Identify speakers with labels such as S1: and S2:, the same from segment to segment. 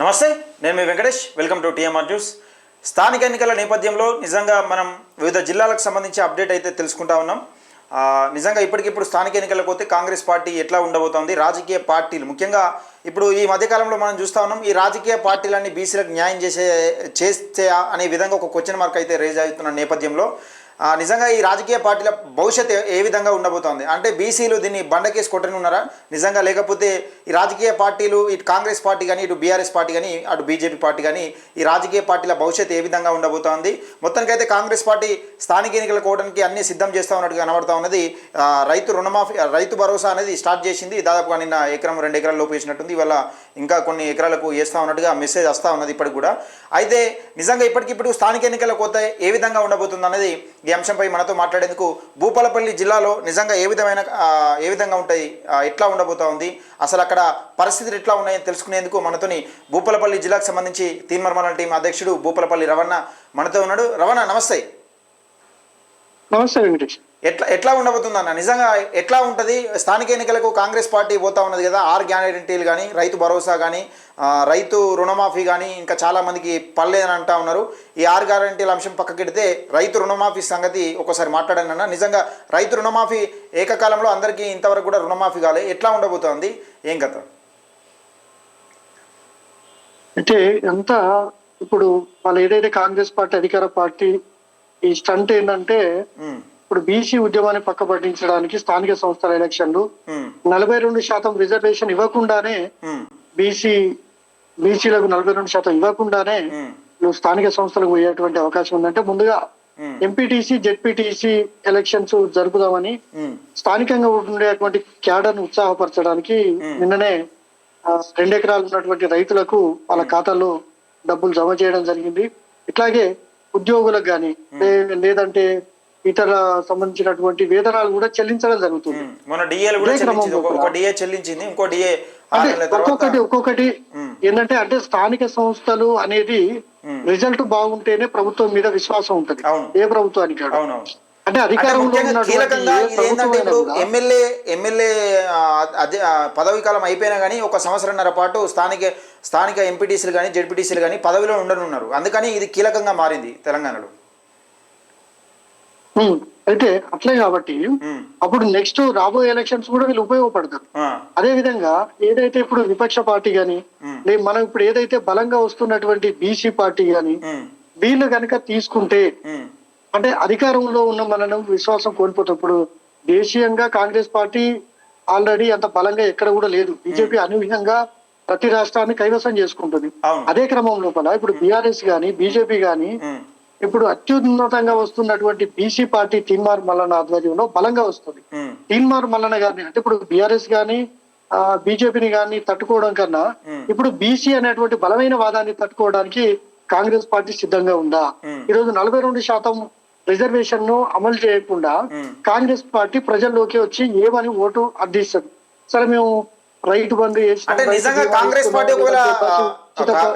S1: నమస్తే నేను మీ Venkatesh. Welcome to TMR news. స్థానిక ఎన్నికల నేపథ్యంలో నిజంగా మనం వివిధ జిల్లాలకు సంబంధించి అప్డేట్ అయితే తెలుసుకుంటా ఉన్నాం. నిజంగా ఇప్పటికిప్పుడు స్థానిక ఎన్నికలకు పోతే కాంగ్రెస్ పార్టీ ఎట్లా ఉండబోతోంది? రాజకీయ పార్టీలు ముఖ్యంగా ఇప్పుడు ఈ మధ్యకాలంలో మనం చూస్తూ ఉన్నాం ఈ రాజకీయ పార్టీలన్నీ బీసీలకు న్యాయం చేసే చేస్తే అనే విధంగా ఒక క్వశ్చన్ మార్క్ అయితే రేజ్ అవుతున్న నేపథ్యంలో నిజంగా ఈ రాజకీయ పార్టీల భవిష్యత్ ఏ- విధంగా ఉండబోతోంది? అంటే బీసీలు దీన్ని బండకేసి కొట్టని ఉన్నారా? నిజంగా లేకపోతే ఈ రాజకీయ పార్టీలు ఇటు కాంగ్రెస్ పార్టీ కానీ ఇటు బీఆర్ఎస్ పార్టీ కానీ అటు బీజేపీ పార్టీ కానీ ఈ రాజకీయ పార్టీల భవిష్యత్ ఏ విధంగా ఉండబోతోంది? మొత్తానికైతే కాంగ్రెస్ పార్టీ స్థానిక ఎన్నికల కోవడానికి అన్ని సిద్ధం చేస్తూ ఉన్నట్టుగా కనబడతా ఉన్నది. రైతు రుణమాఫీ రైతు భరోసా అనేది స్టార్ట్ చేసింది. దాదాపుగా నిన్న ఎకరం రెండు ఎకరాల లోపు వేసినట్టుంది. ఇవాళ ఇంకా కొన్ని ఎకరాలకు వేస్తూ ఉన్నట్టుగా మెసేజ్ వస్తూ ఉన్నది ఇప్పటికి కూడా. అయితే నిజంగా ఇప్పటికిప్పుడు స్థానిక ఎన్నికల కోత ఏ విధంగా ఉండబోతుంది అనేది ఈ అంశంపై మనతో మాట్లాడేందుకు భూపాలపల్లి జిల్లాలో నిజంగా ఏ విధమైన ఏ విధంగా ఉంటాయి ఎట్లా ఉండబోతా ఉంది అసలు అక్కడ పరిస్థితులు ఎట్లా ఉన్నాయని తెలుసుకునేందుకు మనతోని భూపాలపల్లి జిల్లాకు సంబంధించి తీన్మర్మల టీం అధ్యక్షుడు భూపాలపల్లి రవణ మనతో ఉన్నాడు. రవణ నమస్తే.
S2: నమస్తే వెంకటేష్.
S1: ఎట్లా ఎట్లా ఉండబోతుంది అన్న? నిజంగా ఎట్లా ఉంటుంది? స్థానిక ఎన్నికలకు కాంగ్రెస్ పార్టీ పోతా ఉన్నది కదా ఆరు గ్యారంటీలు కానీ రైతు భరోసా కానీ రైతు రుణమాఫీ కానీ ఇంకా చాలా మందికి పర్లేదని అంటా ఉన్నారు. ఈ ఆరు గ్యారంటీల అంశం పక్కకెడితే రైతు రుణమాఫీ సంగతి ఒకసారి మాట్లాడాను అన్న. నిజంగా రైతు రుణమాఫీ ఏకకాలంలో అందరికీ ఇంతవరకు కూడా రుణమాఫీ కాలే. ఎట్లా ఉండబోతోంది? ఏం కథ?
S2: అంటే ఎంత ఇప్పుడు వాళ్ళు ఏదైతే కాంగ్రెస్ పార్టీ అధికార పార్టీ ఈ స్టంట్ ఏంటంటే ఇప్పుడు బీసీ ఉద్యమాన్ని పక్క పట్టించడానికి స్థానిక సంస్థల ఎలక్షన్లు నలభై రెండు శాతం రిజర్వేషన్ ఇవ్వకుండానే బీసీ బీసీలకు నలభై రెండు శాతం ఇవ్వకుండానే నువ్వు స్థానిక సంస్థలకు పోయేటువంటి అవకాశం ఉందంటే ముందుగా ఎంపీటీసీ జెడ్పీటీసీ ఎలక్షన్స్ జరుపుదామని స్థానికంగా ఉండేటువంటి క్యాడర్ను ఉత్సాహపరచడానికి నిన్ననే ఆ, రెండు ఎకరాలు ఉన్నటువంటి రైతులకు వాళ్ళ ఖాతాల్లో డబ్బులు జమ చేయడం జరిగింది. ఇట్లాగే ఉద్యోగులకు కానీ లేదంటే ఇతర సంబంధించినటువంటి వేతనాలు కూడా చెల్లించడం జరుగుతుంది.
S1: ఉమ్. మొన్న డిఏలు కూడా ఒక- డిఏ చెల్లించింది ఇంకో డిఏ
S2: అంటే ఒక్కొక్కటి ఒక్కొక్కటి. ఏంటంటే అంటే స్థానిక సంస్థలు అనేది. రిజల్ట్ బాగుంటేనే ప్రభుత్వం మీద విశ్వాసం ఉంటది. ఏ ప్రభుత్వానికి అంటే అధికారంలో
S1: కీలకంగా ఏంటంటే ఇప్పుడు ఎమ్మెల్యే ఎమ్మెల్యే పదవి కాలం అయిపోయినా కానీ ఒక సంవత్సరంన్నర పాటు స్థానిక స్థానిక ఎంపీటీసీలు కానీ జెడ్పీటీసీలు కానీ పదవిలో ఉండనున్నారు. అందుకని ఇది కీలకంగా మారింది తెలంగాణలో.
S2: అయితే అట్లే కాబట్టి
S1: ఉమ్,
S2: అప్పుడు నెక్స్ట్ రాబోయే ఎలక్షన్స్ కూడా వీళ్ళు ఉపయోగపడతారు. అదే విధంగా ఏదైతే ఇప్పుడు విపక్ష పార్టీ గాని లే- మనం ఇప్పుడు ఏదైతే బలంగా వస్తున్నటువంటి బీసీ పార్టీ గాని వీళ్ళు కనుక తీసుకుంటే అంటే అధికారంలో ఉన్న మనం విశ్వాసం కోల్పోతాం ఇప్పుడు దేశీయంగా కాంగ్రెస్ పార్టీ ఆల్రెడీ అంత బలంగా ఎక్కడ కూడా లేదు. బీజేపీ అనూహ్యంగా ప్రతి రాష్ట్రాన్ని కైవసం చేసుకుంటుంది. అదే క్రమం లోపల ఇప్పుడు బీఆర్ఎస్ గాని బీజేపీ గాని ఇప్పుడు అత్యున్నతంగా వస్తున్నటువంటి బీసీ పార్టీ తీన్మార్ మల్లన్న ఆధ్వర్యంలో బలంగా వస్తుంది తీన్మార్ మల్లన్న గారిని అంటే ఇప్పుడు బీఆర్ఎస్ గాని ఆ బీజేపీని గాని తట్టుకోవడం కన్నా. ఇప్పుడు బీసీ అనేటువంటి బలమైన వాదాన్ని తట్టుకోవడానికి కాంగ్రెస్ పార్టీ సిద్ధంగా ఉందా
S1: ఉమ్.
S2: ఈ రోజు నలభై రెండు శాతం రిజర్వేషన్ను అమలు చేయకుండా. కాంగ్రెస్ పార్టీ ప్రజల్లోకి వచ్చి ఏమని ఓటు అర్థిస్తుంది సరే మేము రైతు బంధు
S1: అంటే నిజంగా కాంగ్రెస్ పార్టీ ఒకవేళ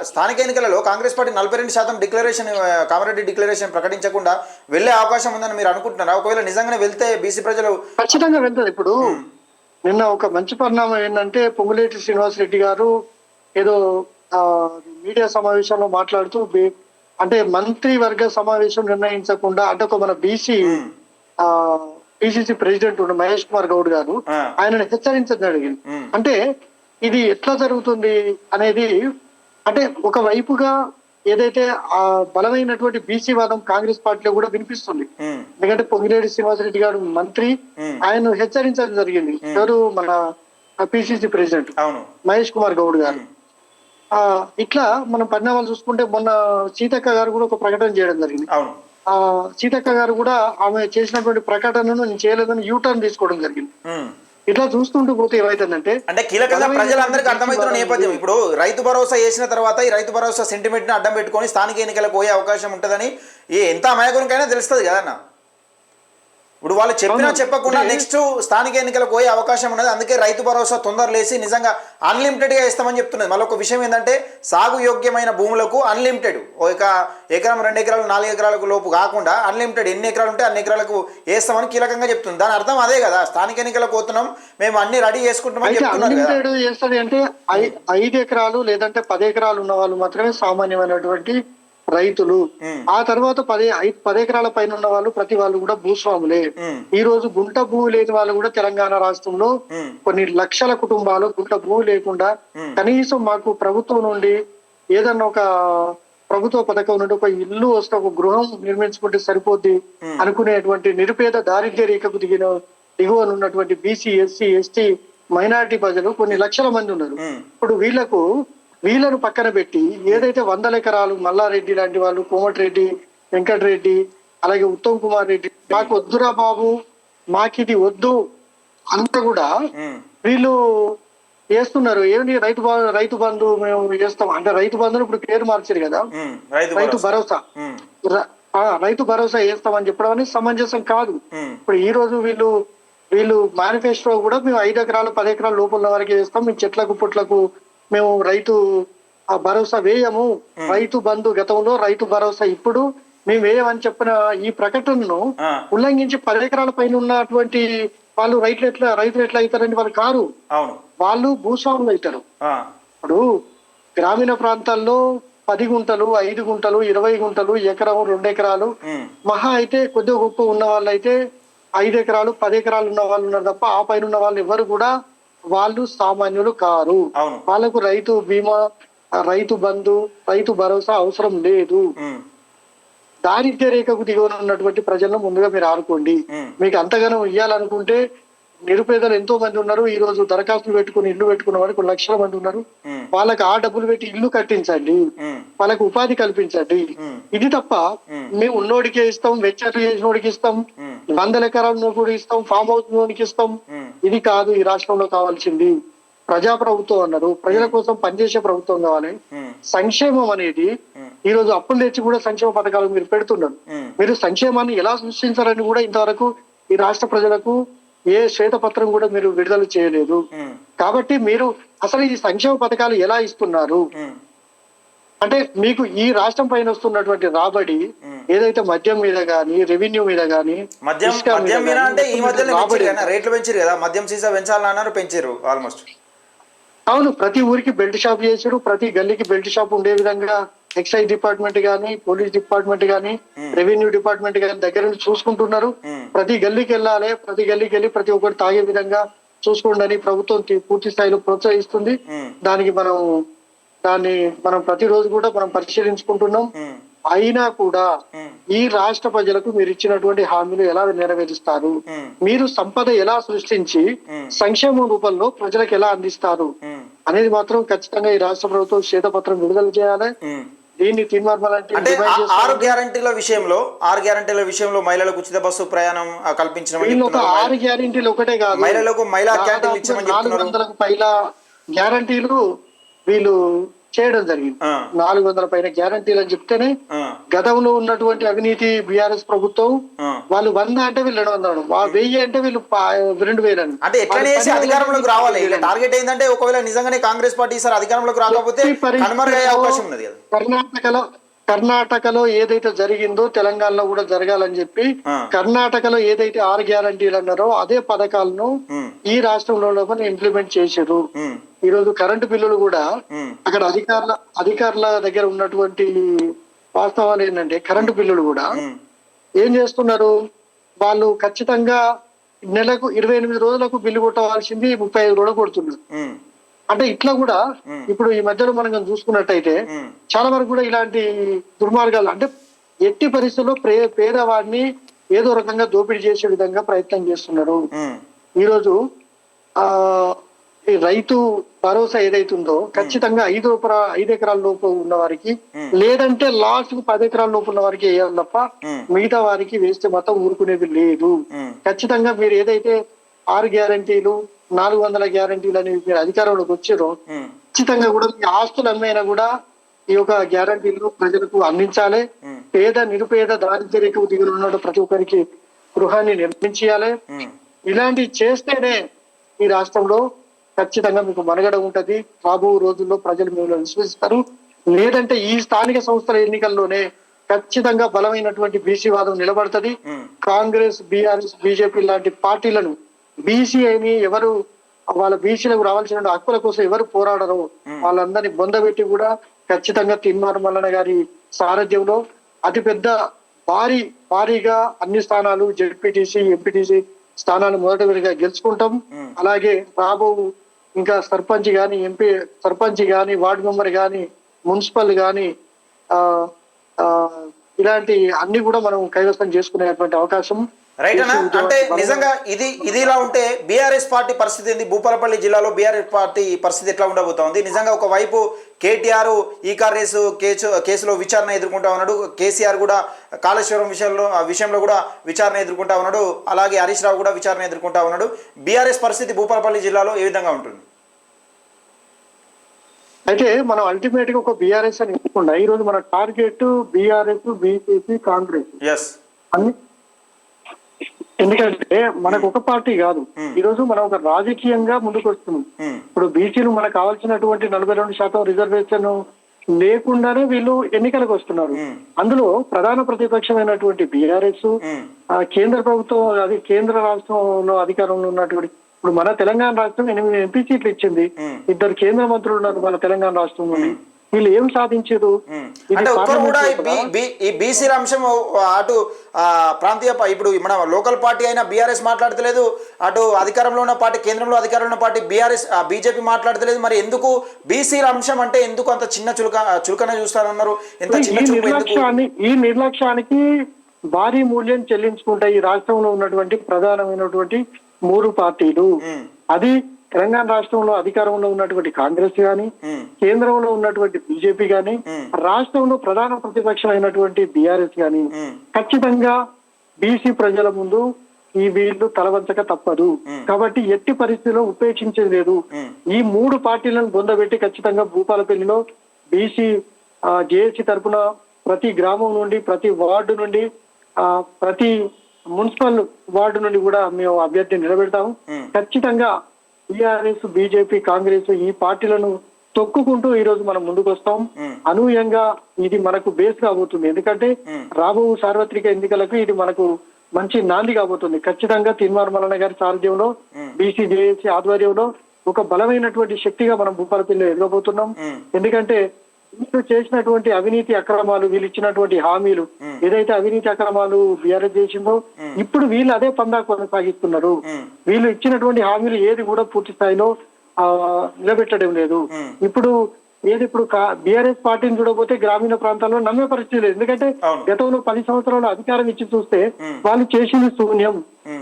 S1: స్థానిక ఎన్నికలలో కాంగ్రెస్ పార్టీ నలభై రెండు శాతం డిక్లరేషన్ కామారెడ్డి డిక్లరేషన్ ప్రకటించకుండా వెళ్ళే అవకాశం ఉందని మీరు అనుకుంటున్నారా? ఒకవేళ నిజంగానే వెళ్తే బీసీ ప్రజలు
S2: ఖచ్చితంగా వెళ్తుంది ఇప్పుడు నిన్న ఒక మంచి పరిణామం ఏంటంటే పొంగులేటి శ్రీనివాస్ రెడ్డి గారు ఏదో ఆ, మీడియా సమావేశంలో మాట్లాడుతూ అంటే మంత్రి వర్గ సమావేశం నిర్ణయించకుండా అంటే ఒక మన బీసీ పిసిసి ప్రెసిడెంట్ ఉన్న మహేష్ కుమార్ గౌడ్ గారు ఆయనను హెచ్చరించడం జరిగింది. అంటే ఇది ఎట్లా జరుగుతుంది అనేది అంటే ఒక వైపుగా ఏదైతే ఆ బలమైనటువంటి బీసీ వాదం కాంగ్రెస్ పార్టీలో కూడా వినిపిస్తుంది. ఎందుకంటే పొంగిరెడ్డి శ్రీనివాసరెడ్డి గారు మంత్రి ఆయన హెచ్చరించడం జరిగింది. ఎవరు? మన పిసిసి ప్రెసిడెంట్ మహేష్ కుమార్ గౌడ్ గారు. ఇట్లా మనం పరిణామాలు చూసుకుంటే మొన్న సీతక్క గారు కూడా ఒక ప్రకటన చేయడం జరిగింది. ఆ సీతక్క గారు కూడా ఆమె చేసినటువంటి ప్రకటనను నేను చేయలేదని యూటర్న్ తీసుకోవడం జరిగింది. ఇట్లా చూస్తుంటూ పోతే ఏమైతుందంటే
S1: అంటే కీలకంగా ప్రజలందరికీ అర్థమవుతున్న నేపథ్యం. ఇప్పుడు రైతు భరోసా చేసిన తర్వాత ఈ రైతు భరోసా సెంటిమెంట్ని అడ్డం పెట్టుకొని స్థానిక ఎన్నికలకు పోయే అవకాశం ఉంటుందని ఎంత అమాయకునికైనా తెలుస్తుంది కదన్న? ఇప్పుడు వాళ్ళు చెప్పినా. చెప్పకుండా నెక్స్ట్ స్థానిక ఎన్నికలకు పోయే అవకాశం ఉన్నది. అందుకే రైతు భరోసా తొందర లేసి నిజంగా అన్లిమిటెడ్గా ఇస్తామని చెప్తున్నది. మళ్ళీ ఒక విషయం ఏంటంటే సాగు యోగ్యమైన భూములకు అన్లిమిటెడ్ ఒక ఎకరం రెండు ఎకరాలు నాలుగు ఎకరాలకు లోపు కాకుండా అన్లిమిటెడ్ ఎన్ని ఎకరాలు ఉంటే అన్ని ఎకరాలకు వేస్తామని కీలకంగా చెప్తుంది. దాని అర్థం అదే కదా. స్థానిక ఎన్నికలకు పోతున్నాం మేము అన్ని రెడీ చేసుకుంటామని చెప్తున్నారు
S2: అన్లిమిటెడ్ అంటే ఐదు ఎకరాలు లేదంటే పది ఎకరాలు ఉన్న వాళ్ళు మాత్రమే సామాన్యమైనటువంటి రైతులు. ఆ తర్వాత పది ఐదు పది ఎకరాల పైన ఉన్న వాళ్ళు ప్రతి వాళ్ళు కూడా భూస్వాములే. ఈ రోజు గుంట భూమి లేని వాళ్ళు కూడా తెలంగాణ రాష్ట్రంలో. కొన్ని లక్షల కుటుంబాలు గుంట భూమి లేకుండా. కనీసం మాకు ప్రభుత్వం నుండి ఏదన్నా ఒక ప్రభుత్వ పథకం నుండి ఒక ఇల్లు వస్తే ఒక గృహం నిర్మించుకుంటే సరిపోద్ది అనుకునేటువంటి నిరుపేద దారిద్ర్య రేఖకు దిగిన దిగువన ఉన్నటువంటి బీసీ ఎస్సీ ఎస్టీ మైనారిటీ ప్రజలు కొన్ని లక్షల మంది ఉన్నారు. ఇప్పుడు వీళ్ళకు వీళ్ళను పక్కన పెట్టి ఏదైతే వందల ఎకరాలు మల్లారెడ్డి లాంటి వాళ్ళు కోమటిరెడ్డి వెంకటరెడ్డి అలాగే ఉత్తమ్ కుమార్ రెడ్డి మాకు వద్దురా బాబు మాకిది వద్దు అంతా కూడా. వీళ్ళు చేస్తున్నారు ఏమిటి రైతు రైతు బంధు మేము చేస్తాం అంటే రైతు బంధును ఇప్పుడు పేరు మార్చారు కదా.
S1: రైతు భరోసా.
S2: రైతు భరోసా చేస్తామని చెప్పడం అనేది సమంజసం కాదు. ఇప్పుడు ఈ రోజు వీళ్ళు వీళ్ళు మేనిఫెస్టో కూడా మేము ఐదు ఎకరాలు పది ఎకరాల లోపల వరకే చేస్తాం మేము చెట్లకు పుట్లకు మేము రైతు ఆ భరోసా వేయము రైతు బంధు గతంలో రైతు భరోసా ఇప్పుడు మేము వేయమని చెప్పిన ఈ ప్రకటనను. ఉల్లంఘించి పది ఎకరాల పైన ఉన్నటువంటి వాళ్ళు రైతులు ఎట్లా రైతులు ఎట్లా అవుతారండి వాళ్ళు కారు వాళ్ళు భూస్వాములు అవుతారు. ఇప్పుడు గ్రామీణ ప్రాంతాల్లో పది గుంటలు ఐదు గుంటలు ఇరవై గుంటలు ఎకరం రెండు ఎకరాలు. మహా అయితే కొద్దిగా గొప్ప ఉన్న వాళ్ళు అయితే ఐదు ఎకరాలు పది ఎకరాలు ఉన్న వాళ్ళు ఉన్నారు తప్ప ఆ పైన ఉన్న వాళ్ళు ఎవరు కూడా వాళ్ళు సామాన్యులు కారు వాళ్ళకు రైతు బీమా రైతు బంధు రైతు భరోసా అవసరం లేదు. దారిద్ర్య రేఖకు దిగువన ఉన్నటువంటి ప్రజలను ముందుగా మీరు ఆడుకోండి. మీకు అంతగానో ఇవ్వాలనుకుంటే నిరుపేదలు ఎంతో మంది ఉన్నారు ఈ రోజు దరఖాస్తులు పెట్టుకుని ఇల్లు పెట్టుకున్న వారికి లక్షల మంది ఉన్నారు. వాళ్ళకి ఆ డబ్బులు పెట్టి ఇల్లు కట్టించండి. వాళ్ళకి ఉపాధి కల్పించండి. ఇది తప్ప. మేము ఉన్నోడికే ఇస్తాం వెచ్చట్లు చేసినోడికి ఇస్తాం. వందల ఎకరాలను కూడా ఇస్తాం ఫామ్ హౌస్ ఇస్తాం. ఇది కాదు ఈ రాష్ట్రంలో కావాల్సింది ప్రజా ప్రభుత్వం అన్నారు ప్రజల కోసం పనిచేసే ప్రభుత్వం కావాలి. సంక్షేమం అనేది. ఈ రోజు అప్పులు తెచ్చి కూడా సంక్షేమ పథకాలు మీరు పెడుతున్నారు. మీరు సంక్షేమాన్ని ఎలా సృష్టించారని కూడా ఇంతవరకు ఈ రాష్ట్ర ప్రజలకు ఏ శ్వేతపత్రం కూడా మీరు విడుదల చేయలేదు. కాబట్టి మీరు అసలు ఈ సంక్షేమ పథకాలు ఎలా ఇస్తున్నారు. అంటే మీకు ఈ రాష్ట్రం పైన వస్తున్నటువంటి రాబడి. ఏదైతే మద్యం మీద గానీ రెవెన్యూ మీద గానీ
S1: మద్యం
S2: మీద
S1: అంటే ఈ మధ్యలో రేట్లు పెంచారు కదా మద్యం సీసా పెంచాలని అన్నారు పెంచారు ఆల్మోస్ట్
S2: అవును ప్రతి ఊరికి బెల్ట్ షాప్ చేసారు ప్రతి గల్లీకి బెల్ట్ షాప్ ఉండే విధంగా ఎక్సైజ్ డిపార్ట్మెంట్ గానీ పోలీస్ డిపార్ట్మెంట్ గానీ రెవెన్యూ డిపార్ట్మెంట్ గానీ దగ్గర నుంచి చూసుకుంటున్నారు. ప్రతి గల్లీకి వెళ్ళాలి ప్రతి గల్లీకి వెళ్ళి ప్రతి ఒక్కరు తాగే విధంగా చూసుకోండి అని ప్రభుత్వం పూర్తి స్థాయిలో ప్రోత్సహిస్తుంది. దానికి మనం దాన్ని మనం ప్రతిరోజు కూడా మనం పరిశీలించుకుంటున్నాం. అయినా కూడా. ఈ రాష్ట్ర ప్రజలకు మీరు ఇచ్చినటువంటి హామీలు ఎలా నెరవేరుస్తారు. మీరు సంపద ఎలా సృష్టించి. సంక్షేమం రూపంలో ప్రజలకు ఎలా అందిస్తారు. అనేది మాత్రం ఖచ్చితంగా ఈ రాష్ట్ర ప్రభుత్వం శ్వేతపత్రం విడుదల చేయాలి. దీన్ని
S1: అంటే ఆ- ఆరు గ్యారంటీల విషయంలో ఆరు గ్యారంటీల విషయంలో మహిళలకు ఉచిత బస్సు ప్రయాణం చెప్తున్నారు
S2: ఆరు గ్యారంటీలు ఒకటే కాదు
S1: మహిళలకు మహిళా క్యాంటీన్లు ఇచ్చామని
S2: నాలుగు వందలకు పైన గ్యారంటీలు వీళ్ళు చేయడం జరిగింది. నాలుగు వందల పైన గ్యారంటీలు అని చెప్తేనే గతంలో ఉన్నటువంటి అవినీతి బీఆర్ఎస్ ప్రభుత్వం. వాళ్ళు వంద అంటే వీళ్ళు రెండు వందలు వా- వెయ్యి అంటే వీళ్ళు రెండు వేలు అని
S1: అంటే ఎట్లనే చేసి అధికారంలోకి రావాలి? టార్గెట్ ఏంటంటే ఒకవేళ నిజంగానే కాంగ్రెస్ పార్టీ ఈసారి అధికారంలోకి రాకపోతే
S2: కర్ణాటకలో కర్ణాటకలో ఏదైతే జరిగిందో తెలంగాణలో కూడా జరగాలని చెప్పి. కర్ణాటకలో ఏదైతే ఆరు గ్యారంటీలు అన్నారో అదే పథకాలను ఈ రాష్ట్రంలో ఇంప్లిమెంట్ చేశారు. ఈ రోజు కరెంటు బిల్లులు కూడా అక్కడ అధికారుల అధికారుల దగ్గర ఉన్నటువంటి వాస్తవాలు ఏంటంటే కరెంటు బిల్లులు కూడా ఏం చేస్తున్నారు? వాళ్ళు ఖచ్చితంగా నెలకు ఇరవై ఎనిమిది రోజులకు బిల్లు కొట్టవలసింది ముప్పై ఐదు రోజులు కొడుతున్నారు. అంటే ఇట్లా కూడా ఇప్పుడు ఈ మధ్యలో మనం చూసుకున్నట్టయితే చాలా వరకు కూడా ఇలాంటి దుర్మార్గాలు అంటే ఎట్టి పరిస్థితుల్లో ప్రే పేదవాడిని ఏదో రకంగా దోపిడీ చేసే విధంగా ప్రయత్నం చేస్తున్నారు. ఈరోజు ఆ ఈ రైతు భరోసా ఏదైతుందో ఖచ్చితంగా ఐదు ఐదు ఎకరాల లోపు ఉన్న వారికి లేదంటే లాస్ట్కు పది ఎకరాల లోపు ఉన్న వారికి వేయాలి తప్ప మిగతా వారికి వేస్తే మొత్తం ఊరుకునేది లేదు. ఖచ్చితంగా మీరు ఏదైతే ఆరు గ్యారంటీలు నాలుగు వందల గ్యారంటీలు అని మీరు అధికారంలోకి వచ్చారో ఖచ్చితంగా కూడా మీ ఆస్తులు అమ్మైనా కూడా ఈ యొక్క గ్యారంటీలు ప్రజలకు అందించాలి. పేద నిరుపేద దారిద్ర్య రేఖకు దిగులు ఉన్న ప్రతి ఒక్కరికి గృహాన్ని నిర్మించాలి ఇలాంటివి చేస్తేనే ఈ రాష్ట్రంలో ఖచ్చితంగా మీకు మనుగడ ఉంటది. రాబో రోజుల్లో ప్రజలు మిమ్మల్ని విశ్వసిస్తారు. లేదంటే ఈ స్థానిక సంస్థల ఎన్నికల్లోనే ఖచ్చితంగా బలమైనటువంటి బీసీ వాదం నిలబడుతుంది. కాంగ్రెస్ బీఆర్ఎస్ బీజేపీ లాంటి పార్టీలను బీసీ అని ఎవరు వాళ్ళ బీసీలకు రావాల్సిన హక్కుల కోసం ఎవరు పోరాడరో వాళ్ళందరినీ బొందబెట్టి కూడా ఖచ్చితంగా తిన్మార్ మల్లన్న గారి సారథ్యంలో అతిపెద్ద భారీ భారీగా అన్ని స్థానాలు జెడ్పీటీసీ ఎంపీటీసీ స్థానాలు మొదటి విడిగా గెలుచుకుంటాం. అలాగే రాబో ఇంకా సర్పంచ్ గాని ఎంపీ సర్పంచ్ గాని వార్డు మెంబర్ గాని మున్సిపల్ గాని ఆ ఆ, ఇలాంటి అన్ని కూడా మనం కైవసం చేసుకునేటువంటి అవకాశం.
S1: రైట్ అన్న? అంటే నిజంగా ఇది ఇది ఇలా ఉంటే బీఆర్ఎస్ పార్టీ పరిస్థితి ఏంది? భూపాలపల్లి జిల్లాలో బీఆర్ఎస్ పార్టీ పరిస్థితి ఎట్లా ఉండబోతోంది? నిజంగా ఒకవైపు కేటీఆర్ ఈ కార్ రేసు కేసు కేసులో విచారణ ఎదుర్కొంటా ఉన్నాడు. కేసీఆర్ కూడా కాళేశ్వరం విషయంలో విషయంలో కూడా విచారణ ఎదుర్కొంటా ఉన్నాడు. అలాగే హరీష్ రావు కూడా విచారణ ఎదుర్కొంటా ఉన్నాడు. బీఆర్ఎస్ పరిస్థితి భూపాలపల్లి జిల్లాలో ఏ విధంగా ఉంటుంది?
S2: అయితే మనం అల్టిమేట్గా ఒక బీఆర్ఎస్ అని ఇవ్వకుండా ఈ రోజు మన టార్గెట్ బీఆర్ఎస్ బీజేపీ కాంగ్రెస్. అన్ని ఎందుకంటే మనకు ఒక పార్టీ కాదు. ఈ రోజు మనం ఒక రాజకీయంగా ముందుకు వస్తున్నాం ఇప్పుడు బీసీలు మనకు కావాల్సినటువంటి నలభై రెండు శాతం రిజర్వేషన్ లేకుండానే వీళ్ళు ఎన్నికలకు వస్తున్నారు. అందులో ప్రధాన ప్రతిపక్షమైనటువంటి బీఆర్ఎస్ ఆ కేంద్ర ప్రభుత్వం అది కేంద్ర రాష్ట్రంలో అధికారంలో ఉన్నటువంటి ఇప్పుడు మన తెలంగాణ రాష్ట్రం ఎనిమిది ఎంపీ సీట్లు ఇచ్చింది. ఇద్దరు కేంద్ర మంత్రులు ఉన్నారు మన తెలంగాణ రాష్ట్రంలోని. వీళ్ళు ఏం సాధించారు?
S1: అంటే ఒక్కరు కూడా ఈ బీసీల అంశం అటు ప్రాంతీయ ఇప్పుడు మన లోకల్ పార్టీ అయినా బీఆర్ఎస్ మాట్లాడతలేదు అటు అధికారంలో ఉన్న పార్టీ కేంద్రంలో అధికారంలో ఉన్న పార్టీ బీఆర్ఎస్ బీజేపీ మాట్లాడతలేదు మరి ఎందుకు బీసీల అంశం అంటే ఎందుకు అంత చిన్న చులక చులకన చూస్తారన్నారు ఎంత చిన్న
S2: నిర్లక్ష్యాన్ని ఈ నిర్లక్ష్యానికి భారీ మూల్యం చెల్లించుకుంటాయి ఈ రాష్ట్రంలో ఉన్నటువంటి ప్రధానమైనటువంటి మూడు పార్టీలు. అది తెలంగాణ రాష్ట్రంలో అధికారంలో ఉన్నటువంటి కాంగ్రెస్ గాని
S1: ఉమ్,
S2: కేంద్రంలో ఉన్నటువంటి బీజేపీ గాని. రాష్ట్రంలో ప్రధాన ప్రతిపక్షమైనటువంటి బీఆర్ఎస్ గాని
S1: ఉమ్,
S2: ఖచ్చితంగా బీసీ ప్రజల ముందు ఈ వీళ్ళు తలవంచక తప్పదు కాబట్టి ఎట్టి పరిస్థితిలో ఉపేక్షించేది లేదు. ఈ మూడు పార్టీలను బొందబెట్టి ఖచ్చితంగా భూపాలపల్లిలో బీసీ జేఏసీ తరపున ప్రతి గ్రామం నుండి ప్రతి వార్డు నుండి ఆ, ప్రతి మున్సిపల్ వార్డు నుండి కూడా మేము అభ్యర్థిని నిలబెడతాము. ఖచ్చితంగా టీఆర్ఎస్ బీజేపీ కాంగ్రెస్ ఈ పార్టీలను తొక్కుకుంటూ ఈ రోజు మనం ముందుకు వస్తాం. అనూహ్యంగా ఇది మనకు బేస్ కాబోతుంది ఎందుకంటే. రాబో సార్వత్రిక ఎన్నికలకు ఇది మనకు మంచి నాంది కాబోతుంది ఖచ్చితంగా తిన్మార్ మల్లన్న గారి సారథ్యంలో. బీసీ జేఏసీ ఆధ్వర్యంలో ఒక బలమైనటువంటి శక్తిగా మనం భూపాలపల్లిలో ఎదగబోతున్నాం. ఎందుకంటే వీళ్ళు చేసినటువంటి అవినీతి అక్రమాలు వీళ్ళు ఇచ్చినటువంటి హామీలు ఏదైతే అవినీతి అక్రమాలు బీఆర్ఎస్ చేసిందో ఇప్పుడు వీళ్ళు అదే పందా కొనసాగిస్తున్నారు. వీళ్ళు ఇచ్చినటువంటి హామీలు ఏది కూడా పూర్తి స్థాయిలో ఆ, నిలబెట్టడం లేదు. ఇప్పుడు ఏది ఇప్పుడు బీఆర్ఎస్ పార్టీని చూడబోతే గ్రామీణ ప్రాంతాల్లో నమ్మే పరిస్థితి లేదు ఎందుకంటే. గతంలో పది సంవత్సరాలు అధికారం ఇచ్చి చూస్తే. వాళ్ళు చేసింది శూన్యం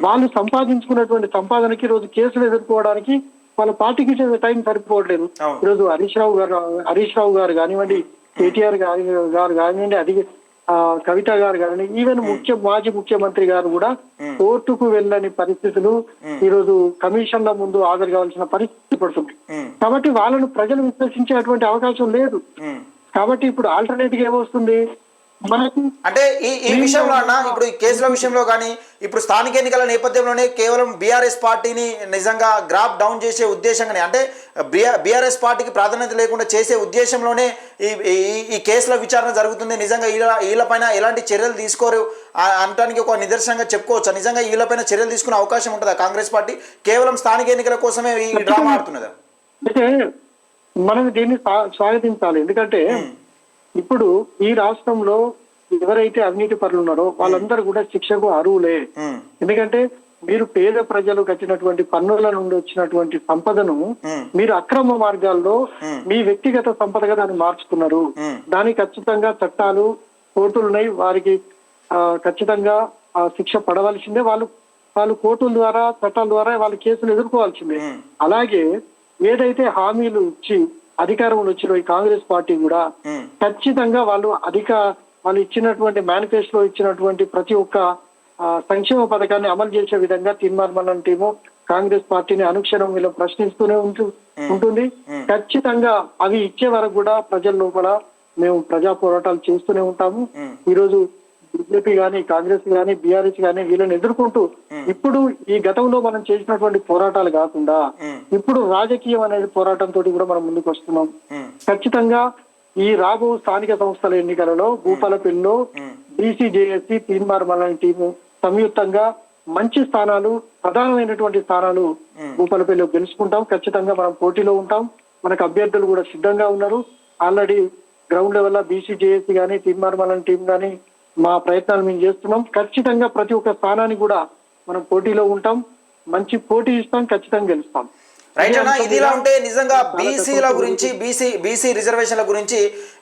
S2: వాళ్ళు సంపాదించుకున్నటువంటి సంపాదనకి రోజు కేసులు ఎదుర్కోవడానికి వాళ్ళ పార్టీకి ఇచ్చే టైం సరిపోవట్లేదు. ఈరోజు హరీష్ రావు గారు హరీష్ రావు గారు కానివ్వండి కేటీఆర్ గారి గారు కానివ్వండి అది కవిత గారు కానివ్వండి ఈవెన్ ముఖ్య మాజీ ముఖ్యమంత్రి గారు కూడా కోర్టుకు వెళ్ళని పరిస్థితులు ఈ రోజు కమిషన్ల ముందు హాజరు కావాల్సిన పరిస్థితి పడుతుంది. కాబట్టి వాళ్ళను ప్రజలు విశ్వసించేటువంటి అవకాశం లేదు. కాబట్టి ఇప్పుడు ఆల్టర్నేట్గా ఏమొస్తుంది? మనకి
S1: అంటే ఈ ఈ విషయంలో అన్న ఇప్పుడు ఈ కేసుల విషయంలో కానీ ఇప్పుడు స్థానిక ఎన్నికల నేపథ్యంలోనే కేవలం బీఆర్ఎస్ పార్టీని నిజంగా గ్రాఫ్ డౌన్ చేసే ఉద్దేశంగానే అంటే బీఆర్ఎస్ పార్టీకి ప్రాధాన్యత లేకుండా చేసే ఉద్దేశంలోనే ఈ ఈ- కేసుల విచారణ జరుగుతుంది. నిజంగా వీళ్ళ వీళ్ళపైన ఎలాంటి చర్యలు తీసుకోరు అనటానికి ఒక నిదర్శనంగా చెప్పుకోవచ్చు? నిజంగా వీళ్ళపైన చర్యలు తీసుకునే అవకాశం ఉంటుందా? కాంగ్రెస్ పార్టీ కేవలం స్థానిక ఎన్నికల కోసమే ఈ డ్రామా ఆడుతున్నదా?
S2: మనం దీన్ని స్వా- స్వాగతించాలి. ఎందుకంటే ఇప్పుడు ఈ రాష్ట్రంలో ఎవరైతే అవినీతి పరులు ఉన్నారో వాళ్ళందరూ కూడా శిక్షకు అర్హులే.
S1: ఉమ్,
S2: ఎందుకంటే మీరు పేద ప్రజలు కట్టినటువంటి పన్నుల నుండి వచ్చినటువంటి సంపదను మీరు అక్రమ మార్గాల్లో మీ వ్యక్తిగత సంపదగా దాన్ని మార్చుకున్నారు. దానికి ఖచ్చితంగా చట్టాలు కోర్టులు ఉన్నాయి. వారికి ఆ, ఖచ్చితంగా శిక్ష పడవలసిందే. వాళ్ళు వాళ్ళు కోర్టుల ద్వారా చట్టాల ద్వారా వాళ్ళ కేసులు ఎదుర్కోవాల్సిందే. అలాగే ఏదైతే హామీలు ఇచ్చి అధికారంలో వచ్చిన ఈ కాంగ్రెస్ పార్టీ కూడా ఖచ్చితంగా వాళ్ళు అధిక వాళ్ళు ఇచ్చినటువంటి మేనిఫెస్టోలో ఇచ్చినటువంటి ప్రతి ఒక్క సంక్షేమ పథకాన్ని అమలు చేసే విధంగా తీర్మానం టీము కాంగ్రెస్ పార్టీని అనుక్షణం వీళ్ళు ప్రశ్నిస్తూనే ఉంటూ ఉంటుంది. ఖచ్చితంగా అవి ఇచ్చే వరకు కూడా ప్రజల లోపల మేము ప్రజా పోరాటాలు చేస్తూనే ఉంటాము.
S1: ఉమ్.
S2: బీజేపీ గాని కాంగ్రెస్ గాని బీఆర్ఎస్ గాని వీళ్ళని ఎదుర్కొంటూ ఇప్పుడు ఈ గతంలో మనం చేసినటువంటి పోరాటాలు కాకుండా ఇప్పుడు రాజకీయం అనేది పోరాటంతో కూడా మనం ముందుకు వస్తున్నాం. ఖచ్చితంగా ఈ రాబో స్థానిక సంస్థల ఎన్నికలలో భూపాలపల్లిలో బీసీజేఎస్సీ తీన్మార్ మల్లన్ టీము సంయుక్తంగా మంచి స్థానాలు ప్రధానమైనటువంటి స్థానాలు భూపాలపల్లిలో గెలుచుకుంటాం. ఖచ్చితంగా మనం పోటీలో ఉంటాం. మనకు అభ్యర్థులు కూడా సిద్ధంగా ఉన్నారు. ఆల్రెడీ గ్రౌండ్ లెవెల్లో బీసీజేఎస్సీ కానీ తీన్మార్ మల్లన్ టీం కానీ మా ప్రయత్నాలు మేము చేస్తున్నాం. ఖచ్చితంగా ప్రతి ఒక్క స్థానాన్ని కూడా మనం పోటీలో ఉంటాం. మంచి పోటీ ఇస్తాం. ఖచ్చితంగా గెలుస్తాం.
S1: రైట్ అన్న ఇది ఇలా ఉంటే నిజంగా బీసీల గురించి బీసీ బీసీ రిజర్వేషన్ల గురించి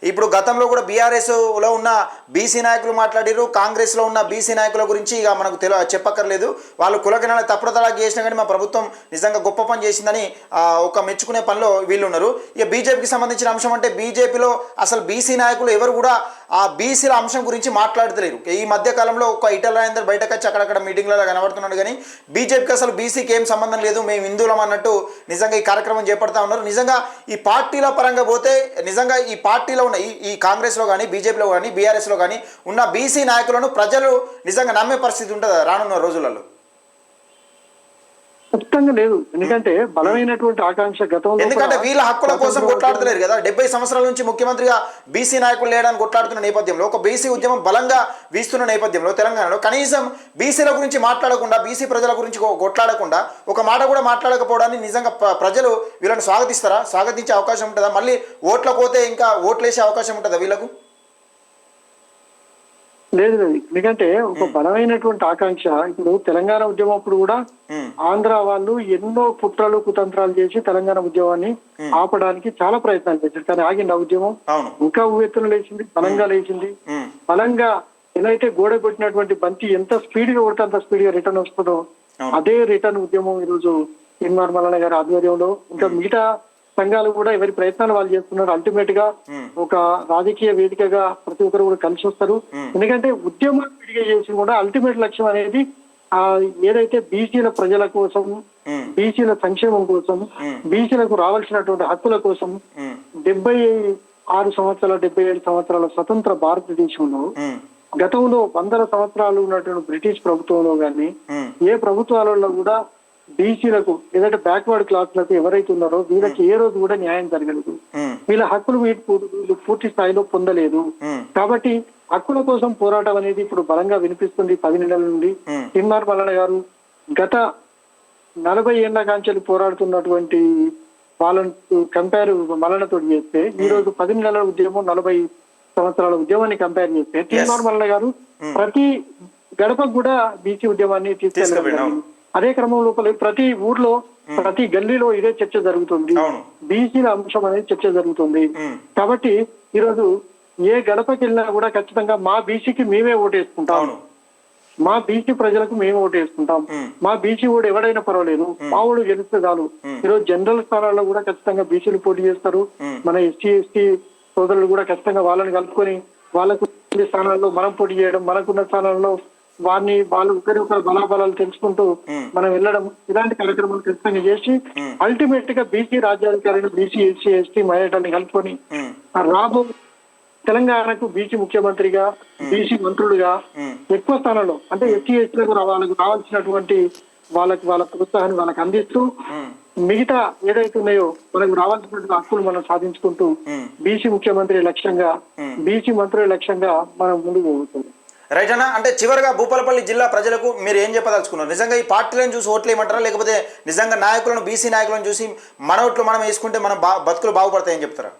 S1: ఇప్పుడు గతంలో కూడా బీఆర్ఎస్లో ఉన్న బీసీ నాయకులు మాట్లాడారు కాంగ్రెస్లో ఉన్న బీసీ నాయకుల గురించి ఇక మనకు తెల చెప్పక్కర్లేదు. వాళ్ళు కులగణాల తప్పుడతలా చేసినా కానీ మా ప్రభుత్వం నిజంగా గొప్ప పని చేసిందని ఆ, ఒక మెచ్చుకునే పనిలో వీళ్ళు ఉన్నారు ఇక బీజేపీకి సంబంధించిన అంశం అంటే బీజేపీలో అసలు బీసీ నాయకులు ఎవరు కూడా ఆ బీసీల అంశం గురించి మాట్లాడతలేరు. ఈ మధ్య కాలంలో ఒక ఇటల రాజేందర్ బయటకు వచ్చి అక్కడక్కడ మీటింగ్లలో కనబడుతున్నాడు కానీ బీజేపీకి అసలు బీసీకి ఏం సంబంధం లేదు మేము హిందువులం అన్నట్టు నిజంగా ఈ కార్యక్రమం చేపడతా ఉన్నారు. నిజంగా ఈ పార్టీల పరంగా పోతే నిజంగా ఈ పార్టీలో ఉన్న ఈ ఈ కాంగ్రెస్లో కానీ బీజేపీలో కానీ బీఆర్ఎస్లో కానీ ఉన్న బీసీ నాయకులను ప్రజలు నిజంగా నమ్మే పరిస్థితి ఉంటుందా రానున్న రోజులలో?
S2: ఖచ్చితంగా లేదు. ఎందుకంటే బలమైనటువంటి ఆకాంక్ష గతంలో
S1: ఎందుకంటే వీళ్ళ హక్కుల కోసం కొట్లాడుతలేరు కదా. డెబ్బై సంవత్సరాల నుంచి ముఖ్యమంత్రిగా బీసీ నాయకులు లేడానికి కొట్లాడుతున్న నేపథ్యంలో ఒక బీసీ ఉద్యమం బలంగా వీస్తున్న నేపథ్యంలో తెలంగాణలో కనీసం బీసీల గురించి మాట్లాడకుండా బీసీ ప్రజల గురించి కొట్లాడకుండా ఒక మాట కూడా మాట్లాడకపోవడాన్ని నిజంగా ప్ర- ప్రజలు వీళ్ళని స్వాగతిస్తారా? స్వాగతించే అవకాశం ఉంటుందా? మళ్ళీ ఓట్ల పోతే ఇంకా ఓట్లు వేసే అవకాశం ఉంటుందా వీళ్ళకు?
S2: లేదు లేదు. ఎందుకంటే ఒక బలమైనటువంటి ఆకాంక్ష. ఇప్పుడు తెలంగాణ ఉద్యమం అప్పుడు కూడా ఆంధ్ర వాళ్ళు ఎన్నో కుట్రలు కుతంత్రాలు చేసి తెలంగాణ ఉద్యమాన్ని ఆపడానికి చాలా ప్రయత్నాలు చేశారు. కానీ ఆగింది ఆ ఉద్యమం. ఇంకా ఉవ్వెత్తున లేచింది బలంగా లేచింది. బలంగా ఎలా అయితే గోడ పెట్టినటువంటి బంతి ఎంత స్పీడ్గా కొడితే అంత స్పీడ్గా రిటర్న్ వస్తుందో. అదే రిటర్న్ ఉద్యమం ఈరోజు ఎన్ఆర్ మల్లన్న గారి ఆధ్వర్యంలో. ఇంకా మిగతా సంఘాలు కూడా ఎవరి ప్రయత్నాలు వాళ్ళు చేస్తున్నారు. అల్టిమేట్గా
S1: ఉమ్,
S2: ఒక రాజకీయ వేదికగా ప్రతి ఒక్కరు కూడా కలిసి వస్తారు. ఎందుకంటే ఉద్యమం విడిగా చేసి కూడా అల్టిమేట్ లక్ష్యం అనేది ఆ ఏదైతే బీసీల ప్రజల కోసం బీసీల సంక్షేమం కోసం బీసీలకు రావాల్సినటువంటి హక్కుల కోసం డెబ్బై ఆరు సంవత్సరాల డెబ్బై ఏడు సంవత్సరాల స్వతంత్ర భారతదేశంలో గతంలో వందల సంవత్సరాలు ఉన్నటువంటి బ్రిటిష్ ప్రభుత్వంలో గాని ఏ ప్రభుత్వాలలో కూడా బీసీలకు ఏదైతే బ్యాక్వర్డ్ క్లాస్లకు ఎవరైతే ఉన్నారో వీళ్ళకి ఏ రోజు కూడా న్యాయం జరగలేదు. వీళ్ళ హక్కులు వీళ్ళు పూర్తి స్థాయిలో పొందలేదు. కాబట్టి హక్కుల కోసం పోరాటం అనేది ఇప్పుడు బలంగా వినిపిస్తుంది పది నెలల నుండి. తిన్మార్ మల్లన్న గారు గత నలభై ఏళ్ళ కాంచెలు పోరాడుతున్నటువంటి వాళ్ళని కంపేర్ మల్లనతో చేస్తే ఈ రోజు పది నెలల ఉద్యమం నలభై సంవత్సరాల ఉద్యమాన్ని కంపేర్ చేస్తే తిన్మార్ మల్లన్న గారు ప్రతి గడపకు కూడా బీసీ ఉద్యమాన్ని తీసుకెళ్ళడం. జరిగింది. అదే క్రమం లోపల ప్రతి ఊర్లో ప్రతి గల్లీలో ఇదే చర్చ జరుగుతుంది. బీసీల అంశం అనేది చర్చ జరుగుతుంది. కాబట్టి ఈరోజు ఏ గడపకి వెళ్ళినా కూడా ఖచ్చితంగా మా బీసీకి మేమే ఓటేసుకుంటాం. మా బీసీ ప్రజలకు మేము ఓటేసుకుంటాం. మా బీసీ ఓడు ఎవడైనా పర్వాలేదు. మా ఓడు గెలిస్తే చాలు. ఈరోజు జనరల్ స్థానాల్లో కూడా ఖచ్చితంగా బీసీలు పోటీ చేస్తారు. మన ఎస్సీ ఎస్టీ సోదరులు కూడా ఖచ్చితంగా వాళ్ళని కలుపుకొని వాళ్ళకు స్థానాల్లో మనం పోటీ చేయడం మనకున్న స్థానాల్లో వారిని వాళ్ళు ఒకరి ఒకరి బలాబలాలు తెలుసుకుంటూ. మనం వెళ్ళడం ఇలాంటి కార్యక్రమాలు ఖచ్చితంగా చేసి. అల్టిమేట్గా బీసీ రాజ్యాధికారులు బీసీ ఎస్సీ ఎస్టీ మైనార్టీని కలుపుకొని రాబో తెలంగాణకు బీసీ ముఖ్యమంత్రిగా బీసీ మంత్రులుగా ఎక్కువ స్థానంలో అంటే ఎస్సీ ఎస్టీలకు వాళ్ళకు రావాల్సినటువంటి వాళ్ళకి వాళ్ళ ప్రోత్సాహాన్ని వాళ్ళకి అందిస్తూ మిగతా ఏదైతే ఉన్నాయో మనకు రావాల్సినటువంటి హక్కులు మనం సాధించుకుంటూ. బీసీ ముఖ్యమంత్రి లక్ష్యంగా బీసీ మంత్రుల లక్ష్యంగా మనం ముందుకు పోతుంది
S1: రైట్ అన్న అంటే చివరిగా భూపాలపల్లి జిల్లా ప్రజలకు మీరు ఏం చెప్పదలుచుకున్నారు? నిజంగా ఈ పార్టీలను చూసి ఓట్లు వేయమంటారా? లేకపోతే నిజంగా నాయకులను బీసీ నాయకులను చూసి మన ఓట్లు మనం వేసుకుంటే మన బా బతుకులు బాగుపడతాయని చెప్తారా?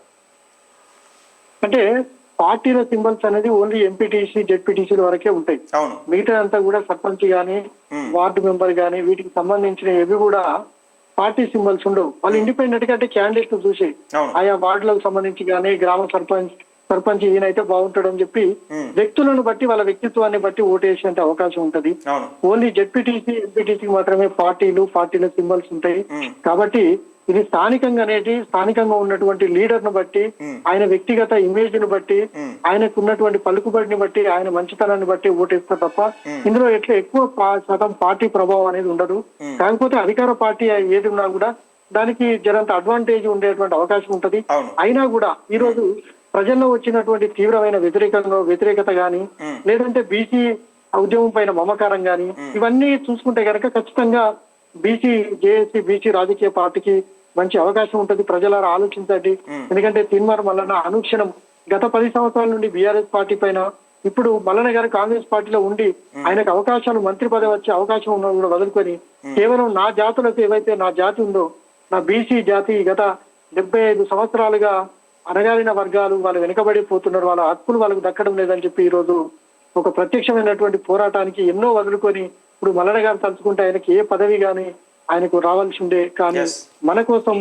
S2: అంటే పార్టీల సింబల్స్ అనేది ఓన్లీ ఎంపీటీసీ జెడ్పీటీసీల వరకే ఉంటాయి.
S1: అవును.
S2: మిగతా అంతా కూడా సర్పంచ్ గాని వార్డు మెంబర్ గాని వీటికి సంబంధించిన ఏవి కూడా పార్టీ సింబల్స్ ఉండవు. వాళ్ళు ఇండిపెండెంట్గా అంటే క్యాండిడేట్ చూసి. ఆయా వార్డులకు సంబంధించి కానీ గ్రామ సర్పంచ్ సర్పంచ్ ఈయనైతే బాగుంటాడని చెప్పి వ్యక్తులను బట్టి వాళ్ళ వ్యక్తిత్వాన్ని బట్టి ఓటేసే అవకాశం ఉంటది. ఓన్లీ జెడ్పీటీసీ ఎంపీటీసీకి మాత్రమే పార్టీలు పార్టీల సింబల్స్ ఉంటాయి. కాబట్టి ఇది స్థానికంగా అనేది స్థానికంగా ఉన్నటువంటి లీడర్ను బట్టి. ఆయన వ్యక్తిగత ఇమేజ్ను బట్టి
S1: ఉమ్.
S2: ఆయనకు ఉన్నటువంటి పలుకుబడిని బట్టి ఆయన మంచితనాన్ని బట్టి ఓటేస్తారు తప్ప ఇందులో ఎట్లా ఎక్కువ శాతం పార్టీ ప్రభావం అనేది ఉండదు. కాకపోతే అధికార పార్టీ ఏది ఉన్నా కూడా దానికి జరంత అడ్వాంటేజ్ ఉండేటువంటి అవకాశం ఉంటది. అయినా కూడా ఈ రోజు ప్రజల్లో వచ్చినటువంటి తీవ్రమైన వ్యతిరేకంగా వ్యతిరేకత గాని. లేదంటే బీసీ ఉద్యమం పైన మమకారం గాని ఇవన్నీ చూసుకుంటే కనుక ఖచ్చితంగా బీసీ జేఏసీ బీసీ రాజకీయ పార్టీకి మంచి అవకాశం ఉంటుంది. ప్రజలారా ఆలోచించండి. ఎందుకంటే తిన్మార్ మల్లన్న అనుక్షణం గత పది సంవత్సరాల నుండి బీఆర్ఎస్ పార్టీ పైన ఇప్పుడు మల్లన్న గారు కాంగ్రెస్ పార్టీలో ఉండి ఆయనకు అవకాశాలు మంత్రి పదవి వచ్చే అవకాశం ఉన్నా కూడా వదులుకొని కేవలం నా జాతులకు ఏవైతే నా జాతి ఉందో నా బీసీ జాతి గత డెబ్బై ఐదు సంవత్సరాలుగా అణగారిన వర్గాలు వాళ్ళు వెనుకబడిపోతున్నారు వాళ్ళ హక్కులు వాళ్ళకు దక్కడం లేదని చెప్పి ఈ రోజు ఒక ప్రత్యక్షమైనటువంటి పోరాటానికి ఎన్నో వదులుకొని ఇప్పుడు మల్లన్న గారు తలుచుకుంటే ఆయనకి ఏ పదవి గాని ఆయనకు రావాల్సి ఉండే కానీ. మన కోసం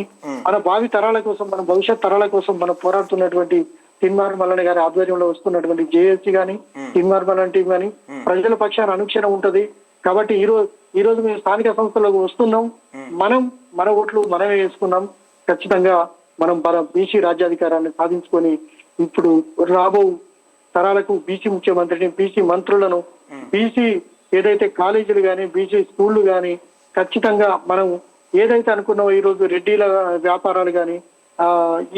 S2: మన భావి తరాల కోసం మన భవిష్యత్ తరాల కోసం మనం పోరాడుతున్నటువంటి తిన్మార్ మల్లన్న గారి ఆధ్వర్యంలో వస్తున్నటువంటి జేఏసీ గాని తిన్మార్ మల్లన్న టీం గాని ప్రజల పక్షాన అనుక్షణం ఉంటది. కాబట్టి ఈ రోజు ఈ రోజు మేము స్థానిక సంస్థలకు వస్తున్నాం. మనం మన ఓట్లు మనమే వేసుకున్నాం. ఖచ్చితంగా మనం మన బీసీ రాజ్యాధికారాన్ని సాధించుకొని ఇప్పుడు రాబో తరాలకు బీసీ ముఖ్యమంత్రిని బీసీ మంత్రులను బీసీ ఏదైతే కాలేజీలు గాని బీసీ స్కూళ్ళు గాని ఖచ్చితంగా మనం ఏదైతే అనుకున్నామో ఈ రోజు రెడ్డిల వ్యాపారాలు గాని ఆ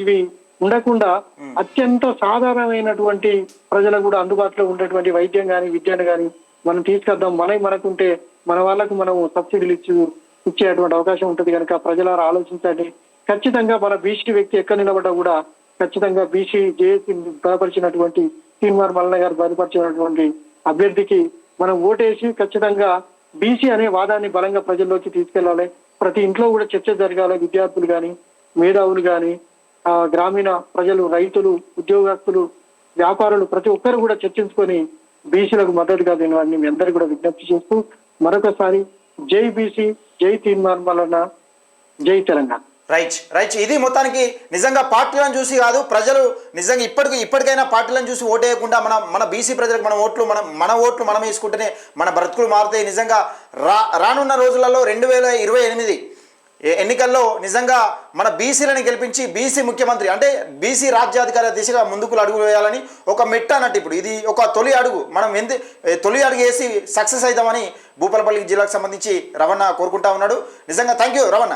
S2: ఇవి ఉండకుండా అత్యంత సాధారణమైనటువంటి ప్రజలకు కూడా అందుబాటులో ఉండేటువంటి వైద్యం గాని విద్యను గాని మనం తీసుకొద్దాం. మనవి మనకుంటే మన వాళ్ళకు మనం సబ్సిడీలు ఇచ్చి ఇచ్చేటువంటి అవకాశం ఉంటుంది కనుక ప్రజలారా ఆలోచించండి. ఖచ్చితంగా మన బీసీ వ్యక్తి ఎక్కడ నిలబడ్డా కూడా ఖచ్చితంగా బీసీ జేఏసీ బలపరిచినటువంటి శ్రీనివార్ మల్లన్న గారు బలపరిచినటువంటి అభ్యర్థికి మనం ఓటేసి ఖచ్చితంగా బీసీ అనే వాదాన్ని బలంగా ప్రజల్లోకి తీసుకెళ్ళాలి ప్రతి ఇంట్లో కూడా చర్చ జరగాలి. విద్యార్థులు కానీ మేధావులు కానీ ఆ గ్రామీణ ప్రజలు రైతులు ఉద్యోగస్తులు వ్యాపారులు ప్రతి ఒక్కరు కూడా చర్చించుకొని బీసీలకు మద్దతుగా దీనివన్నీ మీ అందరికీ కూడా విజ్ఞప్తి చేస్తూ మరొకసారి జై బీసీ జై తీర్మాన్ వలన జై తెలంగాణ.
S1: Right right. ఇది మొత్తానికి నిజంగా పార్టీలను చూసి కాదు ప్రజలు నిజంగా ఇప్పటికి ఇప్పటికైనా పార్టీలను చూసి ఓటేయకుండా మన మన బీసీ ప్రజలకు మన ఓట్లు మనం మన ఓట్లు మనం వేసుకుంటేనే మన బ్రతుకులు మారుతాయి నిజంగా రా రానున్న రోజులలో రెండు వేల ఇరవై ఎనిమిది ఎన్నికల్లో నిజంగా మన బీసీలను గెలిపించి బీసీ ముఖ్యమంత్రి అంటే బీసీ రాజ్యాధికార దిశగా ముందుకు అడుగు వేయాలని ఒక మెట్ట అన్నట్టు ఇప్పుడు. ఇది ఒక తొలి అడుగు. మనం ఎందు తొలి అడుగు వేసి సక్సెస్ అవుతామని భూపాలపల్లి జిల్లాకు సంబంధించి రవణ కోరుకుంటా ఉన్నాడు. నిజంగా thank you Ravana.